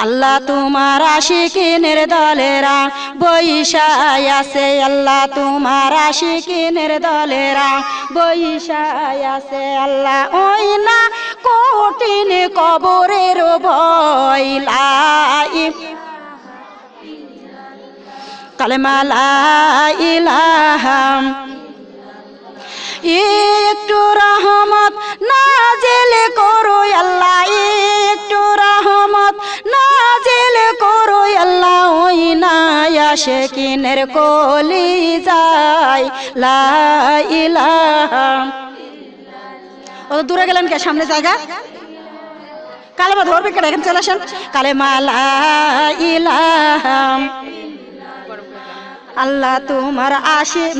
আল্লাহ তোমার আশিকিনের দলেরা বৈশায় আছে আল্লাহ তোমার আশিকিনের দলেরা বৈশায় আছে আল্লাহ ওই না কঠিন কবরের বইলাই কালেমা লা ইলাহা একটু রহমত নাজিল করো আল্লাহ, একটু রহমত নাজিল করো আল্লাহ, ওই না আসে কিনের কলি যায়, লা ইলাহা ও, দূরে গেলেন কে? সামনে জায়গা? কালেমা ধরবে কেটে এখানে চলে আসেন। কালেমা লা ইলাহা আল্লাহ তোমার আসিম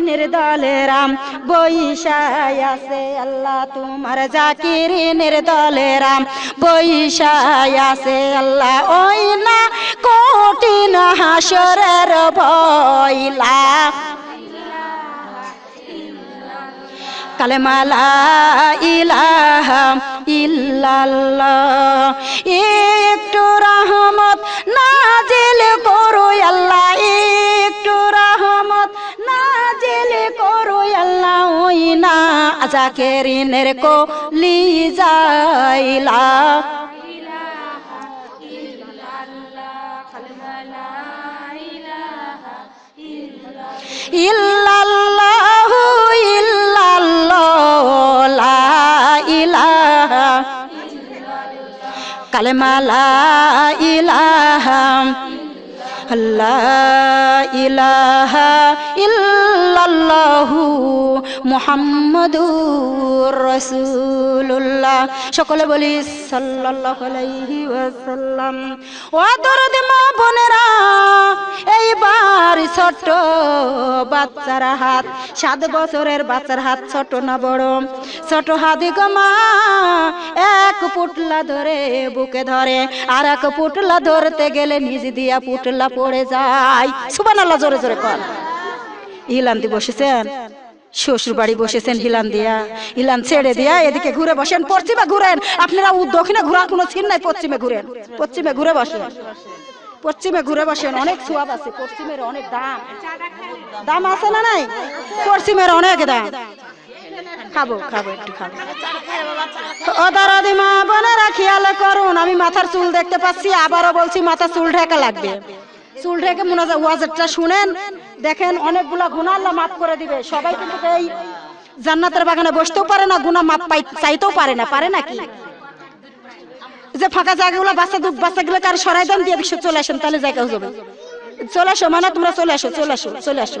নির্দলে দলেরাম বৈশায় আছে আল্লাহ তোমার জাকিরিনের দলেরাম বৈশায় আছে আল্লাহ ওই না কঠিন হাসরের ভয়লা। কালেমালা ইলাহা ইল্লাল্লাহ একটু রহমত নাজিল করো আল্লাহ একটু রহমত নাজিল করো আল্লাহ ওই না জাকেরিনের কো লি যাইলা ইল্লাল্লাহু কালেমা লা ইলাহা ইলাহা ইল্লাল্লাহু মুহাম্মাদুর রাসূলুল্লাহ। সকলে বলি সাল্লাল্লাহু আলাইহি ওয়াসাল্লাম। ও দরদ মা বোনেরা, এইবার ছোট বাচ্চার হাত, সাত বছরের বাচ্চার হাত ছোট না বড়। ছোট হাতি গমা এক পুটলা ধরে, বুকে ধরে, আর এক পুটলা ধরতে গেলে নিজ দিয়া পুটলা পড়ে যায়। সুবান আল্লাহ জোরে জোরে কর ইলান্তি বসেছেন শ্বশুর বাড়ি বসেছেন হিলান দিয়া। হিলান ছেড়ে দিয়া এদিকে ঘুরে বসেন, পশ্চিমে ঘুরেন। আপনারা দক্ষিণে ঘোরার কোনো চিন নাই, পশ্চিমে ঘুরেন। পশ্চিমে ঘুরে বসেন। পশ্চিমে ঘুরে বসেন, অনেক সোয়াব আছে, পশ্চিমের অনেক দাম। দাম আছে না নাই? পশ্চিমের অনেক দাম। খাব খাব একটু, খাব। ও বোনেরা খেয়াল করুন, আমি মাথার চুল দেখতে পাচ্ছি, আবারও বলছি মাথার চুল ঢাকা লাগবে। চুল ঢেকে মনে হয় ওয়াজটা শুনেন, দেখেন অনেকগুলা গুণা আল্লাহ মাফ করে দিবে। সবাই কিন্তু এই জান্নাতের বাগানে বসতেও পারে না গুণা মাপ পাই চাইতেও পারে না, পারে নাকি যে ফাঁকা জায়গাগুলো, বাচ্চা দুধ বাচ্চাগুলো কার সরাই দেন, দিয়ে চলে আসেন, তাহলে জায়গা হয়ে যাবে। চলে আসো মানে তোমরা চলে আসো চলে আসো চলে আসো।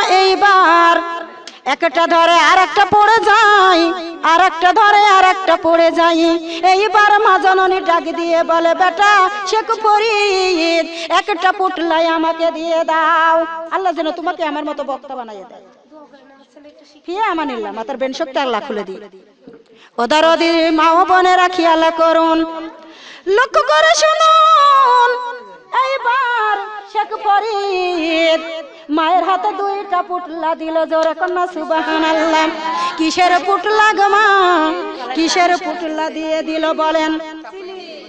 একটা ধরে আর একটা পড়ে যায়। আর একটা ধরে আর একটা পড়ে যায়। এইবার মা জননী ডাক দিয়ে বলে, বেটা শেখ ফরিদ, একটা পুটলাই আমাকে দিয়ে দাও। আল্লাহ যেন তোমাকে আমার মতো বক্তা বানাইয়ে দেয়। ফিয়ে আমানিল্লাহ, মাতার বেন শক্তি আল্লাহ খুলে দিই। ওদার ওদি মা বোনেরা খেয়াল করুন। লক্ষ্য করে শুনুন। এইবার শেখ ফরিদ মায়ের হাতে দুইটা পুটলা দিল জোরে কন্যা সুবাহান আল্লাহ কিসের পুটলা গো মা? কিসের পুটলা দিয়ে দিল বলেন?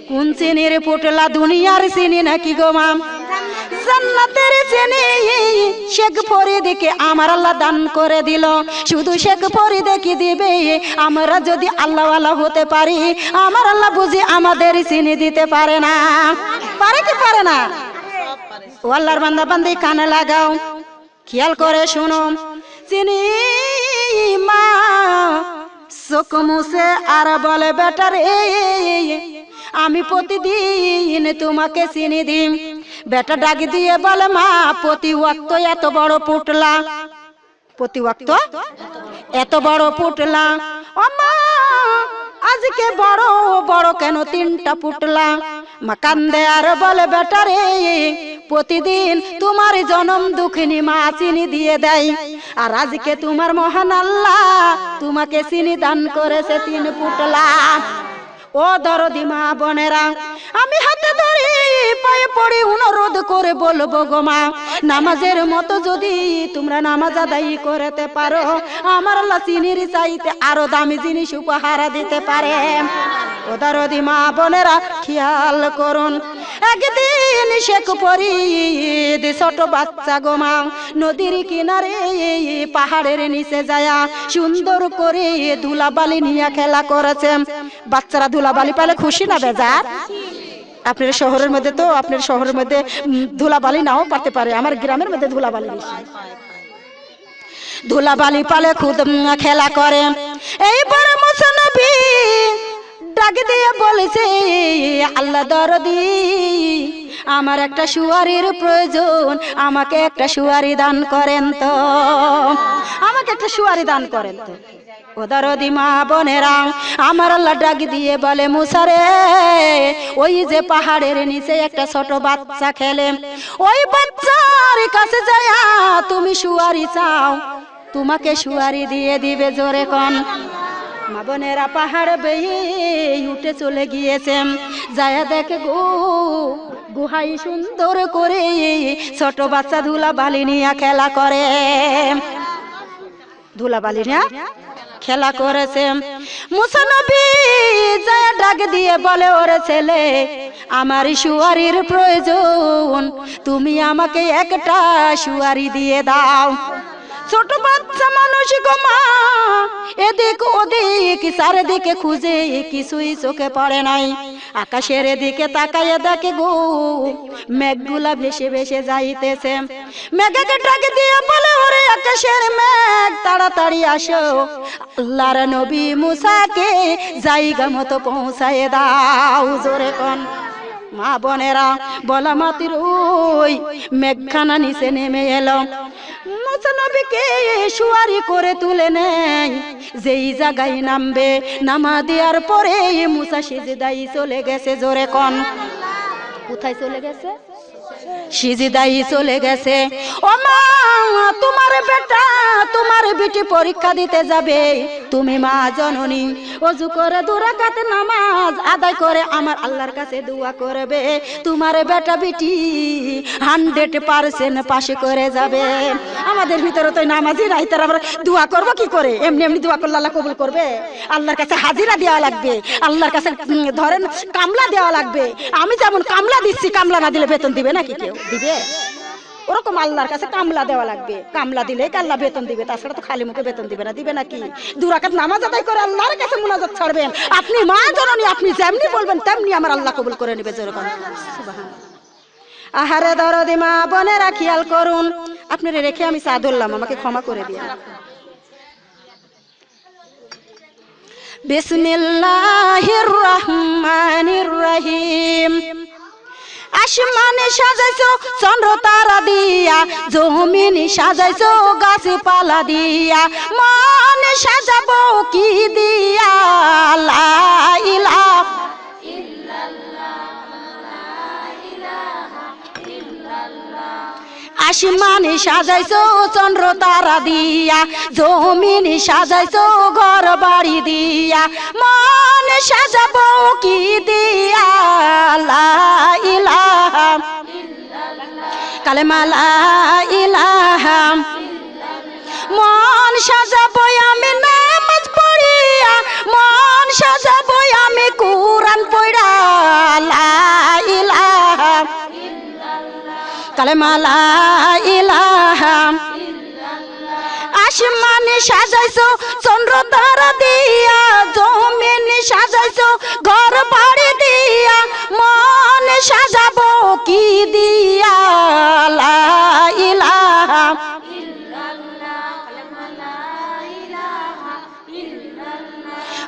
কোন চিনির পুটলা দুনিয়ার চিনি নাকি গো আমার আল্লাহ দান করে দিল। শুধু দিবে যদি আল্লাহ আল্লাহ হতে পারি, আমার আল্লাহ বুঝি আমাদের চিনি দিতে পারে না। পারে কি পারে না? বান্দা, বান্দি, কানে লাগাও। খেয়াল করে শুনো। চিনি মা মুছে আর বলে বেটার আমি প্রতিদিন তোমাকে চিনি দিম। বেটা ডাক দিয়ে বলে মা, প্রতি ওয়াক্ত এত বড় পুটলা। প্রতি ওয়াক্ত? এত বড় পুটলা। ও মা, আজকে বড় বড় কেন তিনটা পুটলা? মা কান্দে আর বলে বেটা রে, প্রতিদিন তোমার জনম দুঃখিনী মা চিনি দিয়ে দেয়। আর আজকে তোমার মহান আল্লাহ তোমাকে চিনি দান করেছে তিন পুটলা। ও দরদি মা বোনেরা, আমি হাতে ধরে পায়ে পড়ে অনুরোধ করে বলব গো মা, নামাজের মতো যদি তোমরা নামাজ আদায় করতে পারো, আমার লাসিনির চাইতে আরও দামি জিনিস উপহার দিতে পারে। ও দরদি মা বোনেরা, খেয়াল করুন, একদিন শেখ পরিদ ছোট বাচ্চা গো মা, নদীর কিনারে পাহাড়ের নিচে যায়া সুন্দর করে ধুলাবালি নিয়ে খেলা করেছে। বাচ্চারা ধুলাবালি পেলে খুশি না বেজার? আপনার শহরের মধ্যে তো, আপনার শহরের মধ্যে ধুলাবালি নাও পারতে পারে, আমার গ্রামের মধ্যে ধুলাবালি ধুলাবালি পালে খুদ খেলা করে। এইবার মুসনবী ডাক দিয়ে বলেছে, আল্লাহ দরদি, আমার একটা সুয়ারির প্রয়োজন, আমাকে একটা সুয়ারি দান করেন তো। আমাকে একটা সুয়ারি দান করেন তো। ও দরদি মা বোনেরা, আমার আল্লাহ ডাক দিয়ে বলে মুসারে ওই যে পাহাড়ের নিচে একটা ছোট বাচ্চা খেলে, ওই বাচ্চার কাছে যায়া তুমি সুয়ারি চাও, তোমাকে সুয়ারি দিয়ে দিবে জোরে কন। মা বোনেরা পাহাড় বেয়ে উঠে চলে গিয়েছে যায়া দেখে গো গুহাই সুন্দর করে ছোট বাচ্চা ধুলা বালি নিয়ে খেলা করে। ধুলা বালি নিয়ে খেলা করেছে। মুসানবী যায় ডাক দিয়ে বলে, ওরে ছেলে, আমার সুয়ারির প্রয়োজন, তুমি আমাকে একটা সুয়ারি দিয়ে দাও। ছোট বাচ্চা মানুষ গো মা, এদিক ওদিক চারিদিকে খুঁজে কিছুই চোখে পড়ে নাই। আকাশের দিকে তাকাইয়ে দেখে গো, মেঘগুলা ভেসে ভেসে যাইতেছে। মেঘকে ডাকে দিয়ে বলে, ওরে আকাশের মেঘ, তাড়াতাড়ি আসো। আল্লাহর নবী মুসাকে জায়গা মতো পৌঁছায় দাও জোরে কোন। মা বোনেরা, বলা মাতির ওই মেঘখানা নিচে নেমে এলো। নবীকে সুয়ারি করে তুলে নেয়। যেই জায়গায় নামবে নামা দেওয়ার পরে মুসা সিজদাই চলে গেছে জোরে কন। কোথায় চলে গেছে? সিজিদাই চলে গেছে। ও মা, তোমার বেটা, তোমার বিটি পরীক্ষা দিতে যাবে। তুমি মা জননী, অজু করে নামাজ আদায় করে আমার আল্লাহর কাছে দোয়া করবে। তোমার বেটা বিটি হান্ড্রেড পার্সেন্ট পাশে করে যাবে। আমাদের ভিতরে তো নামাজই নাই, তার আমরা দোয়া করব কি করে? এমনি এমনি দোয়া করলে আল্লাহ কবুল করবে? আল্লাহর কাছে হাজিরা দেওয়া লাগবে। আল্লাহর কাছে ধরেন কামলা দেওয়া লাগবে। আমি যেমন কামলা দিচ্ছি, কামলা না দিলে বেতন দিবে নাকি? দিবে? ওরকম আল্লাহর কাছে কামলা দেওয়া লাগবে। কামলা দিলে আল্লাহ বেতন দিবে, তাছাড়া তো খালি মুখে বেতন দিবে না, দিবে নাকি দুরাকাত নামাজ আদায় করে আল্লাহর কাছে মুনাজাত ছাড়বেন। আপনি মা জননী, আপনি যেমনি বলবেন তেমনি আমার আল্লাহ কবুল করে নেবে, যেরকম। আহারে দরদি মা বোনেরা, খেয়াল করুন। আপনারা রেখে আমি চা ধরলাম, আমাকে ক্ষমা করে দিন। বিসমিল্লাহির রহমানির রহিম। আসমানে সাজাইছো চন্দ্র তারা দিয়া জমিনে সাজাইছো গাছপালা দিয়া। মনে সাজাবো কি দিয়া? লা আসমানে সাজাইছো, চন্দ্র তারা দিয়া। জমিনে সাজাইছো, ঘর বাড়ি দিয়া। মন সাজাবো কি দিয়া? লা ইলাহা কালেমা, লা ইলাহা মন সাজাবো আমি নামাজ পড়িয়া। মন সাজাবো আমি কোরআন পড়া লা ইলাহা কালেমা লা ইলাহা সাজাইছো, চন্দ্র তারা দিয়া, জমিনে সাজাইছো, ঘর বাড়ি দিয়া, মনে সাজাবো কি দিয়া? লা ইলাহা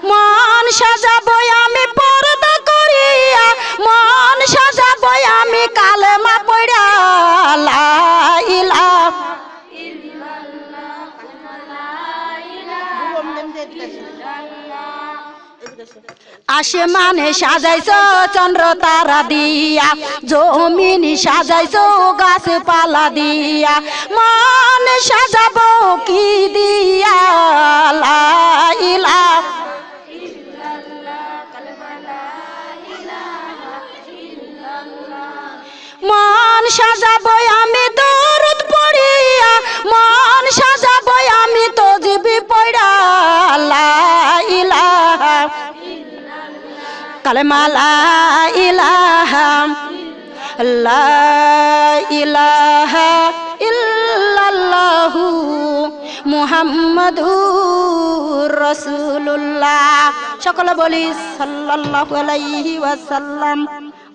মন সাজাবো আসমানে সাজাইছ চন্দ্র তারা দিয়া, জমিনি সাজাইছ গাছপালা দিয়া। মান সাজাবো কি দিয়া? লা ইলাহা মন সাজাবো আমি দরুদ পড়িয়া, মন সাজাবো আমি তো কালেমা ইলাহা লা ইলাহা সকলে বলি সাল্লাল্লাহু আলাইহি ওয়াসাল্লাম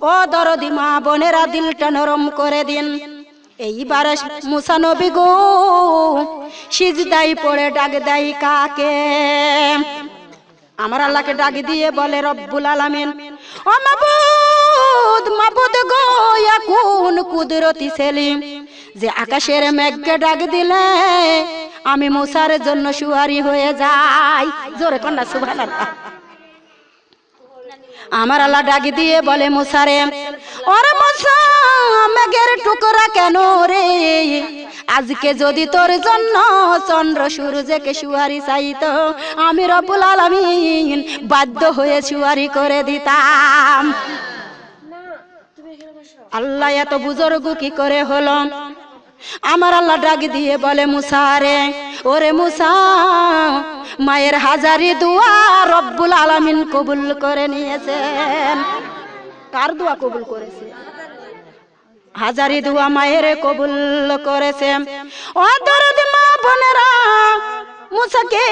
ও দরদি মা বোনেরা দিলটা নরম করে দিন এইবার মুসা গো সিজদাই পড়ে ডাক দেয় কাকে আমার আল্লাহকে ডাক দিয়ে বলে, রব্বুল আলামিন। ও মাবুদ মাবুদ গো কোন কুদরতি সেলিম, যে আকাশের মেঘকে ডাক দিলে আমি মুসার জন্য সুয়ারি হয়ে যাই। জোরে কন্যা, সুবহানাল্লাহ। আমার আল্লাহ ডাক দিয়ে বলে, মুসারে, ওরে মুসা, মেঘের টুকরা কেন রে? আজকে যদি তোর জন্য চন্দ্র সূর্যকে সুয়ারি চাইতো, আমি রব্বুল আলামিন বাধ্য হয়ে সুয়ারি করে দিতাম। আল্লাহ এত বুজুর্গ কি করে হলো? আমার আল্লাহ ডাক দিয়ে বলে মুসারে ওরে মুসা, মায়ের হাজারি দুয়া রব্বুল আলামিন কবুল করে নিয়েছেন। কার দোয়া কবুল করেছে? হাজারি দুয়া মায়ের কবুল করেছে ও দরদ মা বোনেরা, মুসাকে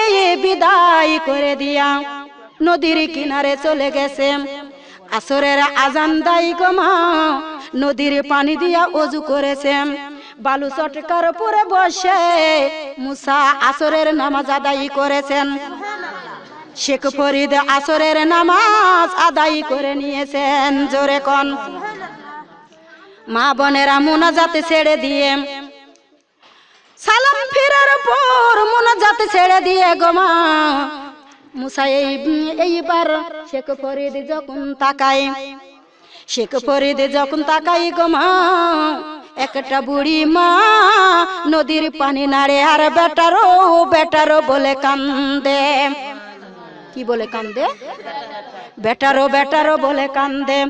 বিদায় করে দিয়া নদীর কিনারে চলে গেছে আসরের আজান দাই গমা নদীর পানি দিয়া অজু করেছে বালু চটকার পরে বসে মুসা আসরের নামাজ আদায় করেছেন। শেখ ফরিদ আসরের নামাজ আদায় করে নিয়েছেন জোরে কন। মা বোনেরা মোনাজাতে ছেড়ে দিয়ে। সালাম ফিরার পর মোনাজাতে ছেড়ে দিয়ে গো মা। মুসা এইবার শেখ ফরিদ যখন তাকায়, শেখ ফরিদ যখন তাকাই গো মা, একটা বুড়ি মা নদীর পানি নাড়ে, আর বেটারো বেটারো বলে কান্দে। কি বলে কান্দে? বেটারো বেটারো বলে কান্দে।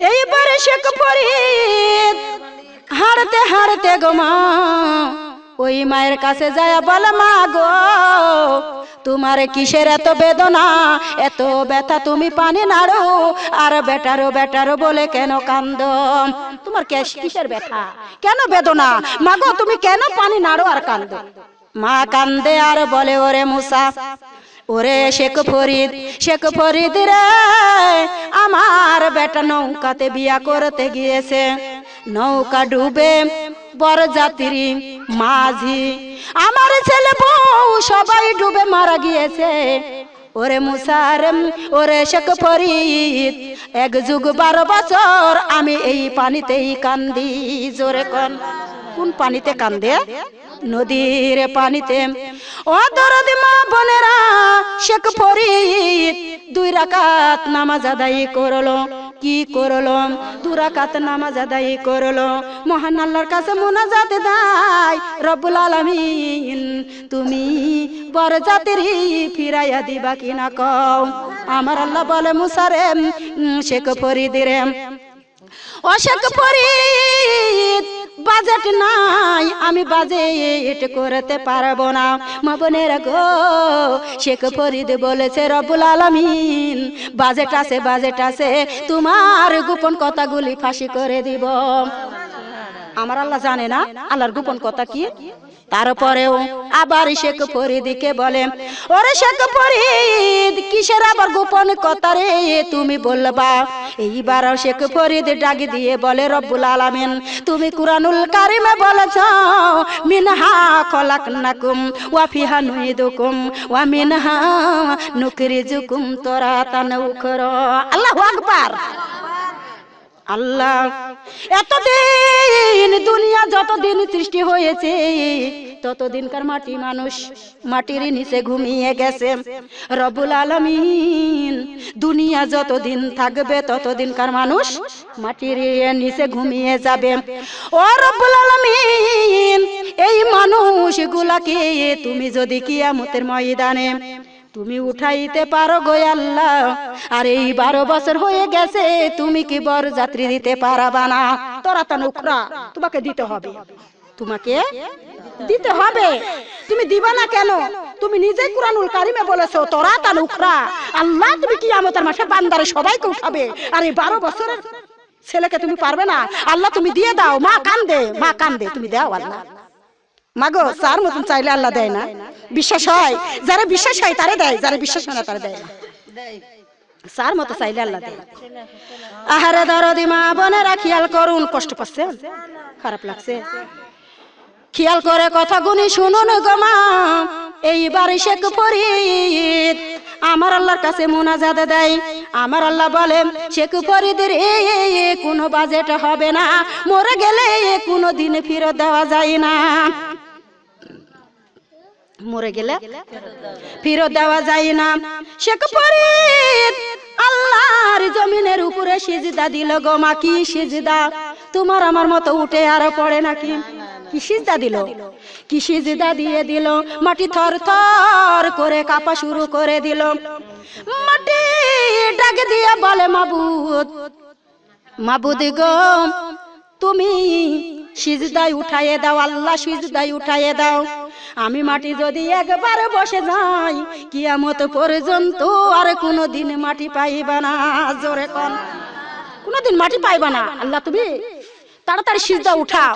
এইবারে শেখ ফরিদ হারতে হারতে গোমা ওই মায়ের কাছে যায় বলে মা গো, তোমার কিসের এত বেদনা, এত ব্যথা তুমি পানি নাড়ো, আর বেটারো বেটারো বলে কেন কান্দ তোমার কেস- কিসের ব্যথা? কেন বেদনা? মা গো, তুমি কেন পানি নাড়ো আর কান্দ? মা কান্দে আর বলে, ওরে মুসা ওরে শেখ ফরিদ শেখ ফরিদ রে আমার বেটা নৌকাতে বিয়া করতে গিয়েছে। নৌকা ডুবে বড় যাত্রী মাঝি। আমার ছেলে বউ সবাই ডুবে মারা গিয়েছে। ওরে মুসার ওরে শেখ ফরিদ এক যুগ বারো বছর আমি এই পানিতেই কান্দি। জোরে কন। কোন পানিতে কান্দে? নদীর পানিতে। ও দরদি মা বোনেরা, শেখ ফরিদ দুই রাকাত নামাজ আদায় করল। কি করল? দু রাকাত নামাজ আদায় করল। মহান আল্লাহর কাছে মোনাজাত দাই রব্বুল আলামিন। তুমি বড় জাতির ফিরাইয়া দিবা কিনা কও? আমার আল্লাহ বলে মুসারে শেখ ফরিদিরে অশেখ ফরিদ বাজেট নাই, আমি বাজে বাজেট করতে পারব না। মা বোনের গো, শেখ ফরিদ বলেছে রবুল আলমিন, বাজেট আছে বাজেট আছে, তোমার গোপন কথাগুলি ফাঁসি করে দিব। আমার আল্লাহ জানে না, আল্লাহর গোপন কথা কি? তারপরেও আবার শেখ ফরিদকে বলে, ওরে শেখ ফরিদ, কিসের আবার গোপন কথা রে? তুমি বলবা? এইবার শেখ ফরিদ ডাক দিয়ে বলে, রব্বুল আলামিন, তুমি কুরআনুল কারিমে বলেছ, মিনহা খলাকনাকুম ওয়া ফিহা নুইদুকুম ওয়া মিনহা নুকরিজুকুম তরাতান উখরা আল্লাহু আকবার। আল্লাহ। এতদিন দুনিয়া যতদিন সৃষ্টি হয়েছে, ততদিনকার মাটি মানুষ মাটির নিচে ঘুমিয়ে গেছে। রবুল আলমিন, দুনিয়া যতদিন থাকবে, ততদিনকার মানুষ মাটির নিচে ঘুমিয়ে যাবে। ও রবুল আলমিন, এই মানুষগুলাকে তুমি যদি কিয়ামতের ময়দানে তুমি উঠাইতে পারো গো আর এই বারো বছর হয়ে গেছে, তুমি কি বর যাত্রী দিতে পারাবা না? তোরা তা নুখরা তোমাকে দিতে হবে। তোমাকে দিতে হবে। তুমি দিবা না কেন? তুমি নিজে কুরআনুল কারিমে বলেছ, তোরা তা নুখরা আল্লাহ, তুমি কি আমাদের মাসে বান্দারে সবাইকে উঠাবে। আর এই বারো বছরের ছেলেকে তুমি পারবে না। আল্লাহ, তুমি দিয়ে দাও, মা কান্দে মা কান্দে, তুমি দাও আল্লাহ। মাগো চার মতন চাইলে আল্লাহ দেয় না। বিশ্বাস হয় যারা বিশ্বাস হয় তারা দেয় যারা বিশ্বাস হয় না তারে দেয় না। চার মতো চাইলে আল্লাহ দেয়। আহারে দরদি মা বোনেরা খেয়াল করুন কষ্ট পাচ্ছে? খারাপ লাগছে। খেয়াল করে কথা গুনি শুনুন গো মা। এইবার শেখ ফরিদ আমার আল্লাহর কাছে মোনাজাত দেয়। আমার আল্লাহ বলে শেখ ফরিদের কোনো বাজেট হবে না। মরে গেলে কোনো দিন ফেরত দেওয়া যায় না। মরে গেলে ফেরত দেওয়া যায় না। শেখ ফরিদ আল্লাহর জমিনের উপরে সিজদা দিল গো মা কি সিজদা? তোমার আমার মতো উঠে আর পড়ে নাকি কি? সিজদা দিল? কি সিজদা দিয়ে দিল? মাটি থর থর করে কাপা শুরু করে দিল। মাটি ডাকে দিয়ে বলে মাবুদ মাবুদ গো তুমি সিজদাই উঠাইয়ে দাও আল্লাহ সিজদাই উঠাইয়ে দাও। আমি মাটি যদি একবার বসে যাই, কিয়ামত পর্যন্ত আর কোনো দিন মাটি পাইবা না, জোরে কন। কোনোদিন মাটি পাইবা না, আল্লাহ তুমি তাড়াতাড়ি সিজদা উঠাও।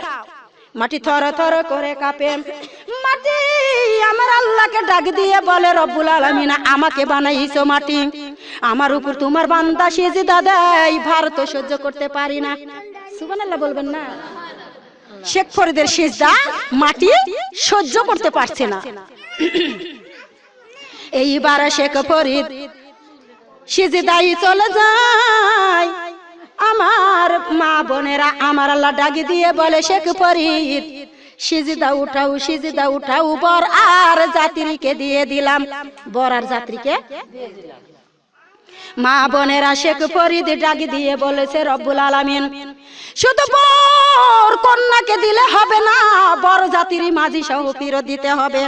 মাটি থর থর করে কাঁপে। মাটি আমার আল্লাহকে ডাক দিয়ে বলে, রব্বুল আলামিন, আমাকে বানাইছো মাটি। আমার উপর তোমার বান্দা সিজদা দেয়, ভার তো সহ্য করতে পারি না। সুবহানাল্লাহ বলবেন না। শেখ ফরিদের সিজদা মাটি সহ্য করতে পারছে না। এইবার শেখ ফরিদ সিজদাই চলে যায়। আমার মা বোনেরা আমার আল্লাহ ডাকি দিয়ে বলে শেখ ফরিদ সিজদা উঠাও সিজদা উঠাও, বর আর যাত্রীকে দিয়ে দিলাম। বর আর যাত্রীকে মা বোনেরা শেখ ফরিদ ডাকি দিয়ে বলেছে, রব্বুল আলামিন, শুধু বর কন্যাকে দিলে হবে না বড় জাতির মাঝি সহ ফিরত দিতে হবে।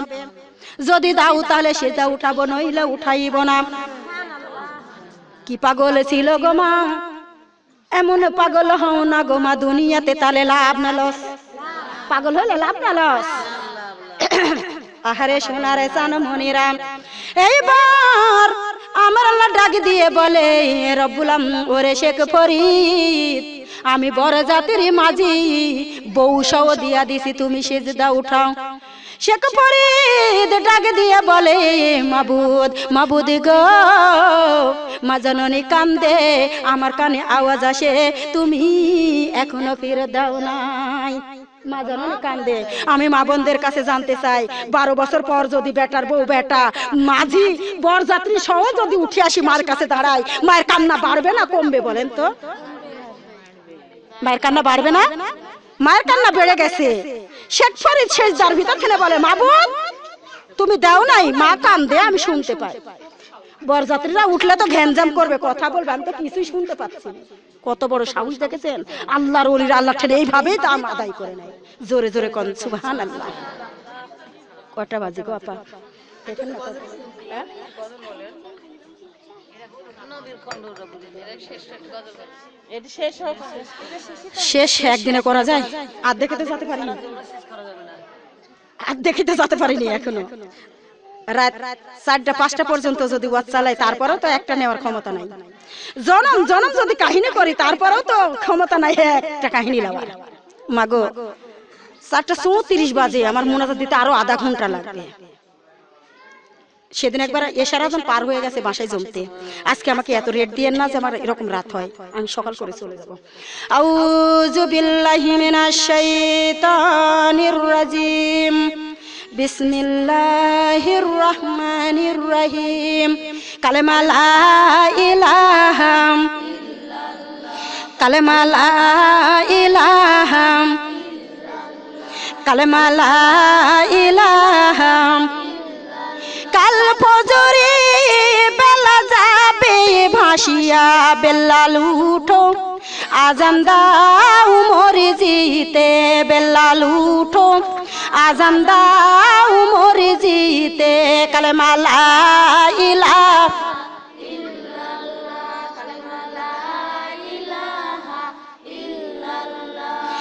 যদি দাও তাহলে সেটা উঠাবো, নইলে উঠাইব না। কি পাগল ছিল গো মা? এমন পাগল হও না গো মা, দুনিয়াতে তাহলে লাভ না লস। পাগল হলে লাভ না লস। আহারে সোনারে চান মনিরাম এইবার আমার আল্লাহ ডাক দিয়ে বলে রব্বুলাম ওরে শেখ ফরিদ, আমি বড় জাতির মাঝি, বউ সহ দিয়া দিছি, তুমি সেজদা উঠাও। শেখ ফরিদ ডাক দিয়ে বলে, মাবুদ মাবুদ গো, মা জননী কান্দে, আমার কানে আওয়াজ আসে, তুমি এখনও ফিরে দাও নাই। মা জননী কান্দে আমি মা বোনদের কাছে জানতে চাই বারো বছর পর যদি বেটার বউ বেটা মাঝি বরযাত্রী সহ যদি উঠে আসি মার কাছে দাঁড়াই মায়ের কান্না বাড়বে না কমবে বলেন তো মায়ের কান্না বাড়বে না মায়ের কান্না বেড়ে গেছে শেখ ফরিদ শেষ যার ভিতর খেলে বলে মা বোন তুমি দাও নাই মা কান্দে আমি শুনতে পাই বরযাত্রীরা উঠলে তো ঘ্যানজাম করবে কথা বলবে আমি তো কিছুই শুনতে পাচ্ছি না। কত বড় সাহস দেখেছেন? আল্লাহর অলির আল্লাহ ঠেলে এইভাবেই দাম আদায় করে নেয় জোরে জোরে কন সুবহান আল্লাহ কটা বাজে গো আপা? দেখেন না শেষ একদিনে করা যায়? আর দেখিতে যেতে পারি না আর দেখিতে যেতে পারিনি এখনও। রাত চারটা, পাঁচটা পর্যন্ত যদি ওয়াজ চালাই তারপরেও তো একটা নেওয়ার ক্ষমতা নাই। জনম জনম যদি কাহিনী করি, তারপরেও তো ক্ষমতা নাই একটা কাহিনী নেওয়ার মাগো, চারটা চৌত্রিশ বাজে, আমার মোনাজাত দিতে আরও আধা ঘণ্টা লাগবে। সেদিন একবার এশার আজম পার হয়ে গেছে বাসায় জমতে। আজকে আমাকে এত রেট দিয়ে না যে আমার এরকম রাত হয়। আমি সকাল করে চলে যাব। আউযু বিল্লাহি মিনাশ রাজিম। বিসমিল্লাহির রহমানির রহিম কালেমা লা ইলাহা কালেমা লা ইলাহা কাল ফজরে বেলা যাবে ভাসিয়া বেল্লা লুঠো আজান দাও মরি জিতে বেলা লুঠো আজান দাও মরি জিতে কালেমালা ইলা।